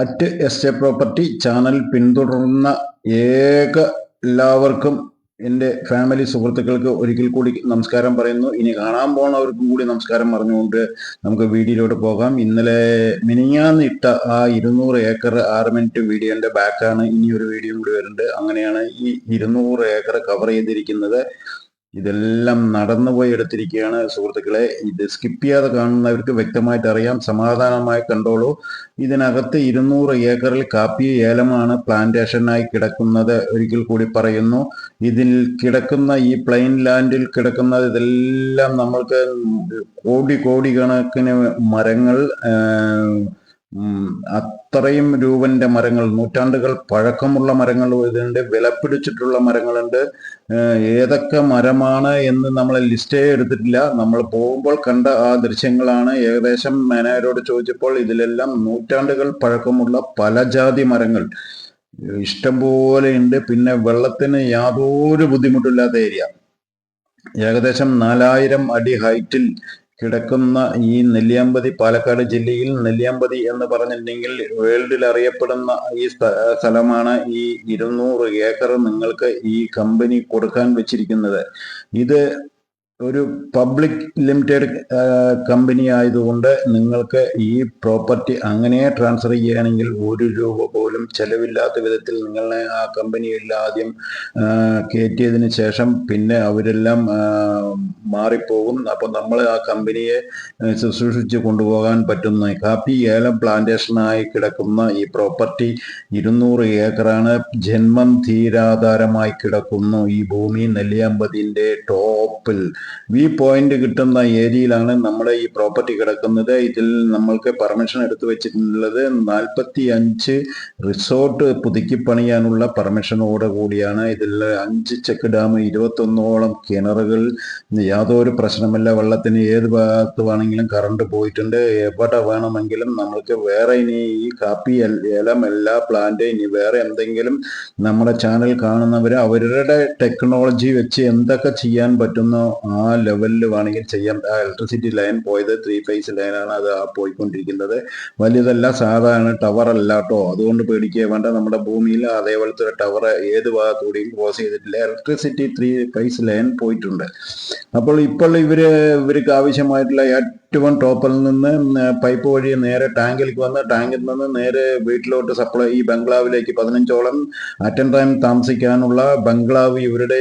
At S A property channel പിന്തുടർന്ന ഏക എല്ലാവർക്കും എന്റെ ഫാമിലി സുഹൃത്തുക്കൾക്ക് ഒരിക്കൽ കൂടി നമസ്കാരം പറയുന്നു. ഇനി കാണാൻ പോണവർക്കും കൂടി നമസ്കാരം പറഞ്ഞുകൊണ്ട് നമുക്ക് വീഡിയോയിലോട്ട് പോകാം. ഇന്നലെ മിനിഞ്ഞാന്നിട്ട ആ ഇരുന്നൂറ് ഏക്കർ ആറ് മിനിറ്റ് വീഡിയോന്റെ ബാക്കാണ് ഇനി ഒരു വീഡിയോ കൂടി വരുന്നുണ്ട്. അങ്ങനെയാണ് ഈ ഇരുന്നൂറ് ഏക്കർ കവർ ചെയ്തിരിക്കുന്നത്. ഇതെല്ലാം നടന്നുപോയി എടുത്തിരിക്കുകയാണ് സുഹൃത്തുക്കളെ. ഇത് സ്കിപ്പ് ചെയ്യാതെ കാണുന്നവർക്ക് വ്യക്തമായിട്ട് അറിയാം. സമാധാനമായി കണ്ടോളൂ. ഇതിനകത്ത് ഇരുന്നൂറ് ഏക്കറിൽ കാപ്പി ഏലമാണ് പ്ലാന്റേഷനായി കിടക്കുന്നത്. ഒരിക്കൽ കൂടി പറയുന്നു. ഇതിൽ കിടക്കുന്ന ഈ പ്ലെയിൻ ലാൻഡിൽ കിടക്കുന്ന ഇതെല്ലാം നമ്മൾക്ക് കോടി കോടി കണക്കിന് മരങ്ങൾ അത്രയും രൂപന്റെ മരങ്ങൾ നൂറ്റാണ്ടുകൾ പഴക്കമുള്ള മരങ്ങൾ ഇതിനുണ്ട് വിലപിടിച്ചിട്ടുള്ള മരങ്ങളുണ്ട്. ഏതൊക്കെ മരമാണ് എന്ന് നമ്മൾ ലിസ്റ്റേ എടുത്തിട്ടില്ല. നമ്മൾ പോകുമ്പോൾ കണ്ട ആ ദൃശ്യങ്ങളാണ്. ഏകദേശം മേനായരോട് ചോദിച്ചപ്പോൾ ഇതിലെല്ലാം നൂറ്റാണ്ടുകൾ പഴക്കമുള്ള പല ജാതി മരങ്ങൾ. ഇഷ്ടംപോലെ ഉണ്ട്. പിന്നെ വെള്ളത്തിന് യാതൊരു ബുദ്ധിമുട്ടില്ലാത്ത ഏരിയ. ഏകദേശം നാലായിരം അടി ഹൈറ്റിൽ കിടക്കുന്ന ഈ നെല്ലിയാമ്പതി പാലക്കാട് ജില്ലയിൽ നെല്ലിയാമ്പതി എന്ന് പറഞ്ഞിട്ടുണ്ടെങ്കിൽ വേൾഡിൽ അറിയപ്പെടുന്ന ഈ സ്ഥലമാണ് ഈ ഇരുന്നൂറ് ഏക്കർ നിങ്ങൾക്ക് ഈ കമ്പനി കൊടുക്കാൻ വെച്ചിരിക്കുന്നത്. ഇത് ഒരു പബ്ലിക് ലിമിറ്റഡ് കമ്പനി ആയതുകൊണ്ട് നിങ്ങൾക്ക് ഈ പ്രോപ്പർട്ടി അങ്ങനെ ട്രാൻസ്ഫർ ചെയ്യുകയാണെങ്കിൽ ഒരു രൂപ പോലും ചെലവില്ലാത്ത വിധത്തിൽ നിങ്ങളെ ആ കമ്പനിയിൽ ആദ്യം കയറ്റിയതിന് ശേഷം പിന്നെ അവരെല്ലാം മാറിപ്പോകും. അപ്പം നമ്മൾ ആ കമ്പനിയെ ശുശ്രൂഷിച്ച് കൊണ്ടുപോകാൻ പറ്റുന്ന കാപ്പി ഏലം പ്ലാന്റേഷനായി കിടക്കുന്ന ഈ പ്രോപ്പർട്ടി ഇരുന്നൂറ് ഏക്കറാണ് ജന്മം തീരാധാരമായി കിടക്കുന്നു. ഈ ഭൂമി നെല്ലിയാമ്പതിന്റെ ടോപ്പിൽ. വി പോയിന്റ് കിട്ടുന്ന ഏരിയയിലാണ് നമ്മുടെ ഈ പ്രോപ്പർട്ടി കിടക്കുന്നത്. ഇതിൽ നമ്മൾക്ക് പെർമിഷൻ എടുത്തു വെച്ചിട്ടുള്ളത് നാൽപ്പത്തി അഞ്ച് റിസോർട്ട് പുതുക്കി പണിയാനുള്ള പെർമിഷനോട് കൂടിയാണ്. ഇതിൽ അഞ്ച് ചെക്ക് ഡാം ഇരുപത്തൊന്നോളം കിണറുകൾ യാതൊരു പ്രശ്നമില്ല. വെള്ളത്തിന് ഏത് ഭാഗത്ത് വേണമെങ്കിലും കറണ്ട് പോയിട്ടുണ്ട്. എവിടെ വേണമെങ്കിലും നമ്മൾക്ക് വേറെ ഇനി ഈ കാപ്പി ഏലം എല്ലാ പ്ലാന്റ് ഇനി വേറെ എന്തെങ്കിലും നമ്മുടെ ചാനൽ കാണുന്നവർ അവരുടെ ടെക്നോളജി വെച്ച് എന്തൊക്കെ ചെയ്യാൻ പറ്റുന്നോ ആ ലെവലിൽ വേണമെങ്കിൽ ചെയ്യാം. ഇലക്ട്രിസിറ്റി ലൈൻ പോയത് ത്രീ ഫേസ് ലൈനാണ് അത് ആ പോയിക്കൊണ്ടിരിക്കുന്നത്. വലിയതല്ല സാധാരണ ടവർ അല്ല കേട്ടോ അതുകൊണ്ട് പേടിക്കുക വേണ്ട. നമ്മുടെ ഭൂമിയിൽ അതേപോലത്തെ ഒരു ടവർ ഏത് ഭാഗത്തുകൂടിയും ക്രോസ് ചെയ്തിട്ടില്ല. ഇലക്ട്രിസിറ്റി ത്രീ ഫേസ് ലൈൻ പോയിട്ടുണ്ട്. അപ്പോൾ ഇപ്പോൾ ഇവർ ഇവർക്ക് ആവശ്യമായിട്ടുള്ള ഏറ്റവും ടോപ്പിൽ നിന്ന് പൈപ്പ് വഴി നേരെ ടാങ്കിലേക്ക് വന്ന് ടാങ്കിൽ നിന്ന് നേരെ വീട്ടിലോട്ട് സപ്ലൈ ഈ ബംഗ്ലാവിലേക്ക് പതിനഞ്ചോളം അറ്റൻ ടൈം താമസിക്കാനുള്ള ബംഗ്ലാവ് ഇവരുടെ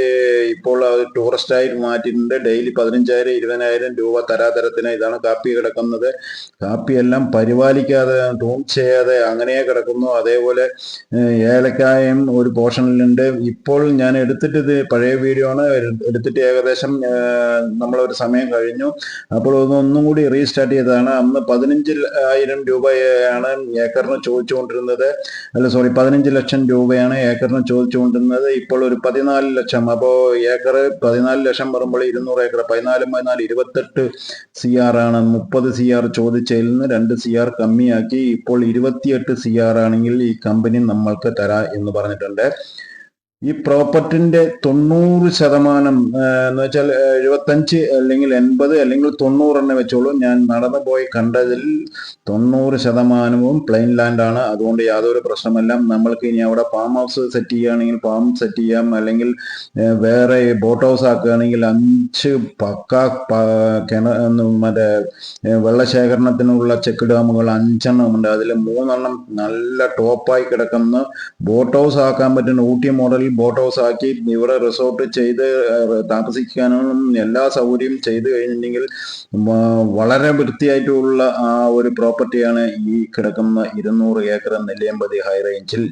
ഇപ്പോൾ ടൂറിസ്റ്റായി മാറ്റിയിട്ടുണ്ട്. ഡെയിലി പതിനഞ്ചായിരം ഇരുപതിനായിരം രൂപ തരാതരത്തിന് ഇതാണ് കാപ്പി കിടക്കുന്നത്. കാപ്പിയെല്ലാം പരിപാലിക്കാതെ ടൂൺ ചെയ്യാതെ അങ്ങനെ കിടക്കുന്നു. അതേപോലെ ഏലക്കായം ഒരു പോർഷനിലുണ്ട്. ഇപ്പോൾ ഞാൻ എടുത്തിട്ട് ഇത് പഴയ വീഡിയോ ആണ്. എടുത്തിട്ട് ഏകദേശം നമ്മളൊരു സമയം കഴിഞ്ഞു. അപ്പോൾ ഒന്നും ഒന്നും കൂടി റീസ്റ്റാർട്ട് ചെയ്തതാണ്. അന്ന് പതിനഞ്ച് ആയിരം രൂപയാണ് ഏക്കറിന് ചോദിച്ചുകൊണ്ടിരുന്നത്. അല്ല സോറി പതിനഞ്ച് ലക്ഷം രൂപയാണ് ഏക്കറിന് ചോദിച്ചുകൊണ്ടിരുന്നത്. ഇപ്പോൾ ഒരു പതിനാല് ലക്ഷം. അപ്പോൾ ഏക്കർ പതിനാല് ലക്ഷം വരുമ്പോൾ ഇരുന്നൂറ് ഏക്കർ പതിനാലും പതിനാല് ഇരുപത്തെട്ട് സി ആർ ആണ്. മുപ്പത് സി ആർ ചോദിച്ചതിൽ നിന്ന് രണ്ട് സി ആർ കമ്മിയാക്കി. ഇപ്പോൾ ഇരുപത്തിയെട്ട് സി ആർ ആണെങ്കിൽ ഈ കമ്പനി നമ്മൾക്ക് തരാ എന്ന് പറഞ്ഞിട്ടുണ്ട്. ഈ പ്രോപ്പർട്ടിന്റെ തൊണ്ണൂറ് ശതമാനം എന്ന് വെച്ചാൽ എഴുപത്തഞ്ച് അല്ലെങ്കിൽ എൺപത് അല്ലെങ്കിൽ തൊണ്ണൂറ് തന്നെ വെച്ചോളൂ. ഞാൻ നടന്നു പോയി കണ്ടതിൽ തൊണ്ണൂറ് ശതമാനവും പ്ലെയിൻ ലാൻഡ് ആണ്. അതുകൊണ്ട് യാതൊരു പ്രശ്നമല്ല നമ്മൾക്ക് ഇനി അവിടെ ഫാം ഹൗസ് സെറ്റ് ചെയ്യുകയാണെങ്കിൽ ഫാം സെറ്റ് ചെയ്യാം. അല്ലെങ്കിൽ വേറെ ബോട്ട് ഹൗസ് ആക്കുകയാണെങ്കിൽ അഞ്ച് പക്ക കിണ മറ്റേ വെള്ളശേഖരണത്തിനുള്ള ചെക്ക് ഡാമുകൾ അഞ്ചെണ്ണം ഉണ്ട്. അതിൽ മൂന്നെണ്ണം നല്ല ടോപ്പായി കിടക്കുന്ന ബോട്ട് ഹൗസ് ആക്കാൻ പറ്റുന്ന ഊട്ടി മോഡലിൽ ബോട്ട് ഹൗസ് ആക്കി ഇവിടെ റിസോർട്ട് ചെയ്ത് താമസിക്കാനും എല്ലാ സൗകര്യവും ചെയ്തു കഴിഞ്ഞിട്ടുണ്ടെങ്കിൽ വളരെ വൃത്തിയായിട്ടുള്ള ആ ഒരു പ്രോപ്പർട്ടിയാണ് ഈ കിടക്കുന്ന ഇരുന്നൂറ് ഏക്കർ നെല്ലിയമ്പതി ഹൈ റേഞ്ചിൽ.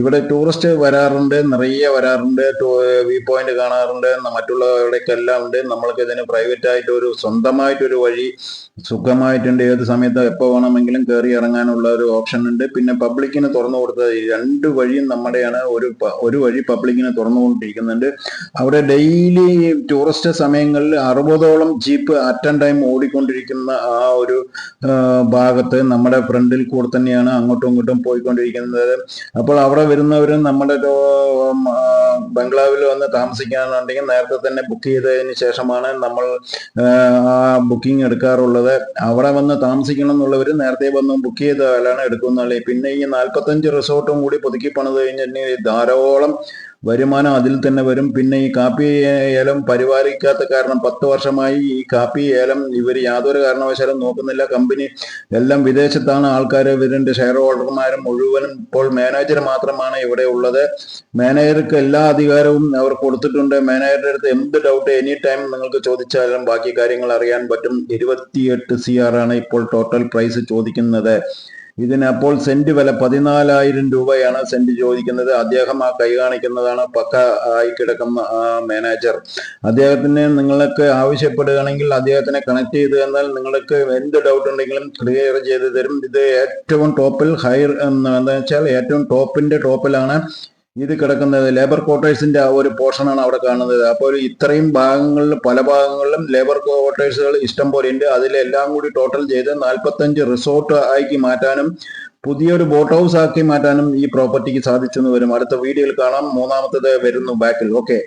ഇവിടെ ടൂറിസ്റ്റ് വരാറുണ്ട് നിറയെ വരാറുണ്ട് വ്യൂ പോയിന്റ് കാണാറുണ്ട് മറ്റുള്ളവരുടെയൊക്കെ എല്ലാം ഉണ്ട്. നമ്മൾക്ക് ഇതിന് പ്രൈവറ്റ് ആയിട്ട് ഒരു സ്വന്തമായിട്ടൊരു വഴി സുഖമായിട്ടുണ്ട്. ഏത് സമയത്ത് എപ്പോൾ വേണമെങ്കിലും കയറി ഇറങ്ങാനുള്ള ഒരു ഓപ്ഷൻ ഉണ്ട്. പിന്നെ പബ്ലിക്കിന് തുറന്നു കൊടുത്തത് രണ്ട് വഴിയും നമ്മുടെയാണ്. ഒരു ഒരു വഴി പബ്ലിക്കിന് തുറന്നുകൊണ്ടിരിക്കുന്നുണ്ട്. അവിടെ ഡെയിലി ടൂറിസ്റ്റ് സമയങ്ങളിൽ അറുപതോളം ജീപ്പ് അറ്റ് ടൈം ഓടിക്കൊണ്ടിരിക്കുന്ന ആ ഒരു ഭാഗത്ത് നമ്മുടെ ഫ്രണ്ടിൽ കൂടെ തന്നെയാണ് അങ്ങോട്ടും ഇങ്ങോട്ടും പോയിക്കൊണ്ടിരിക്കുന്നത്. അപ്പോൾ അവിടെ വരുന്നവരും നമ്മുടെ ബംഗ്ലാവിൽ വന്ന് താമസിക്കാനുണ്ടെങ്കിൽ നേരത്തെ തന്നെ ബുക്ക് ചെയ്തതിന് ശേഷമാണ് നമ്മൾ ബുക്കിംഗ് എടുക്കാറുള്ളത്. അവിടെ വന്ന് താമസിക്കണം എന്നുള്ളവർ നേരത്തെ വന്ന് ബുക്ക് ചെയ്താലാണ് എടുക്കുന്നുള്ളത് പിന്നെ ഈ നാൽപ്പത്തഞ്ച് റിസോർട്ടും കൂടി പുതുക്കി പണിത് കഴിഞ്ഞിട്ടുണ്ടെങ്കിൽ ധാരാളം വരുമാനം അതിൽ തന്നെ വരും. പിന്നെ ഈ കാപ്പി ഏലം പരിപാലിക്കാത്ത കാരണം പത്ത് വർഷമായി ഈ കാപ്പി ഏലം ഇവർ യാതൊരു കാരണവശാലും നോക്കുന്നില്ല. കമ്പനി എല്ലാം വിദേശത്താണ്. ആൾക്കാർ ഇവരുടെ ഷെയർ ഹോൾഡർമാരും മുഴുവനും ഇപ്പോൾ മാനേജർ മാത്രമാണ് ഇവിടെ ഉള്ളത്. മാനേജർക്ക് എല്ലാ അധികാരവും അവർ കൊടുത്തിട്ടുണ്ട്. മാനേജറുടെ അടുത്ത് എന്ത് ഡൗട്ട് എനി ടൈം നിങ്ങൾക്ക് ചോദിച്ചാലും ബാക്കി കാര്യങ്ങൾ അറിയാൻ പറ്റും. ഇരുപത്തിയെട്ട് സി ആർ ആണ് ഇപ്പോൾ ടോട്ടൽ പ്രൈസ് ചോദിക്കുന്നത്. ഇതിന് അപ്പോൾ സെന്റ് വില പതിനാലായിരം രൂപയാണ് സെന്റ് ചോദിക്കുന്നത്. അദ്ദേഹം ആ കൈ കാണിക്കുന്നതാണ് പക്ക ആയി കിടക്കുന്ന മാനേജർ. അദ്ദേഹത്തിന് നിങ്ങൾക്ക് ആവശ്യപ്പെടുകയാണെങ്കിൽ അദ്ദേഹത്തിനെ കണക്ട് ചെയ്ത് തന്നാൽ നിങ്ങൾക്ക് എന്ത് ഡൗട്ട് ഉണ്ടെങ്കിലും ക്ലിയർ ചെയ്ത് തരും. ഇത് ഏറ്റവും ടോപ്പിൽ ഹയർ എന്ന് വെച്ചാൽ ഏറ്റവും ടോപ്പിന്റെ ടോപ്പിലാണ് ഇത് കിടക്കുന്നത് ലേബർ ക്വാർട്ടേഴ്സിന്റെ ആ ഒരു പോർഷനാണ് അവിടെ കാണുന്നത്. അപ്പോൾ ഇത്രയും ഭാഗങ്ങളിൽ പല ഭാഗങ്ങളിലും ലേബർ ക്വാർട്ടേഴ്സുകൾ ഇഷ്ടം പോലെ ഉണ്ട്. അതിലെല്ലാം കൂടി ടോട്ടൽ ചെയ്ത് നാൽപ്പത്തഞ്ച് റിസോർട്ട് ആക്കി മാറ്റാനും പുതിയൊരു ബോട്ട് ഹൗസ് ആക്കി മാറ്റാനും ഈ പ്രോപ്പർട്ടിക്ക് സാധിച്ചെന്ന് വരും. അടുത്ത വീഡിയോയിൽ കാണാം. മൂന്നാമത്തത് വരുന്നു ബാക്കിൽ ഓക്കെ